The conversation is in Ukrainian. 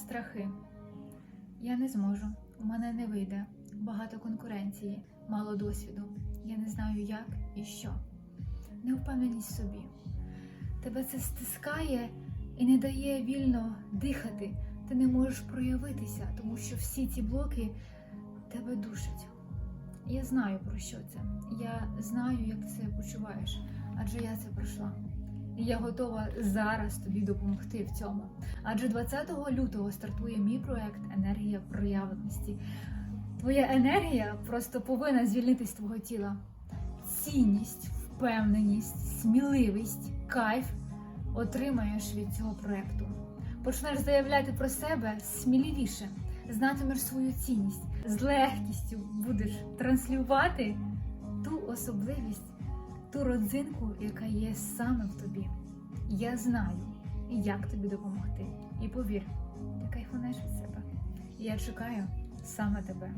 страхи. Я не зможу, у мене не вийде. Багато конкуренції, мало досвіду. Я не знаю, як і що. Невпевненість собі. Тебе це стискає і не дає вільно дихати. Ти не можеш проявитися, тому що всі ці блоки тебе душать. Я знаю про що це. Я знаю, як ти це почуваєш, адже я це пройшла. І я готова зараз тобі допомогти в цьому. Адже 20 лютого стартує мій проект Енергія проявленості. Твоя енергія просто повинна звільнитись з твого тіла. Цінність, впевненість, сміливість, кайф отримаєш від цього проекту. Почнеш заявляти про себе сміливіше, знатимеш свою цінність, з легкістю будеш транслювати ту особливість, ту родзинку, яка є саме в тобі. Я знаю, як тобі допомогти. І повір, ти кайфунеш від себе. Я чекаю саме тебе.